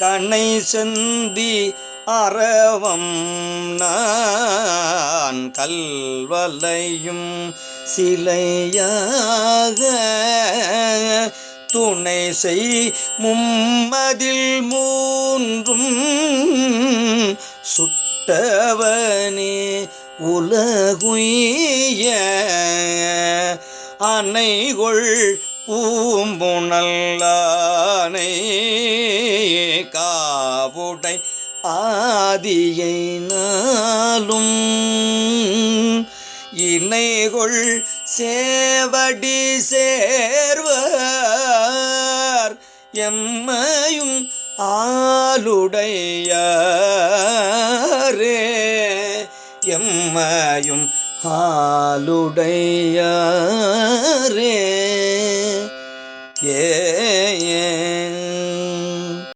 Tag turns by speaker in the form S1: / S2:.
S1: தன்னை செந்தி அறவம் நான் கல்வலையும் சிலையாக துணை செய் மும்மதில் மூன்றும் சுட்டவனே உலகுய அணைகொள் பூம்புணல்லானை ஆதியை நாளும் இணைகொள் சேவடி சேர்வர். எம்மையும் ஆளுடையாரே. எம்மையும் ஆளுடையாரே. ஏ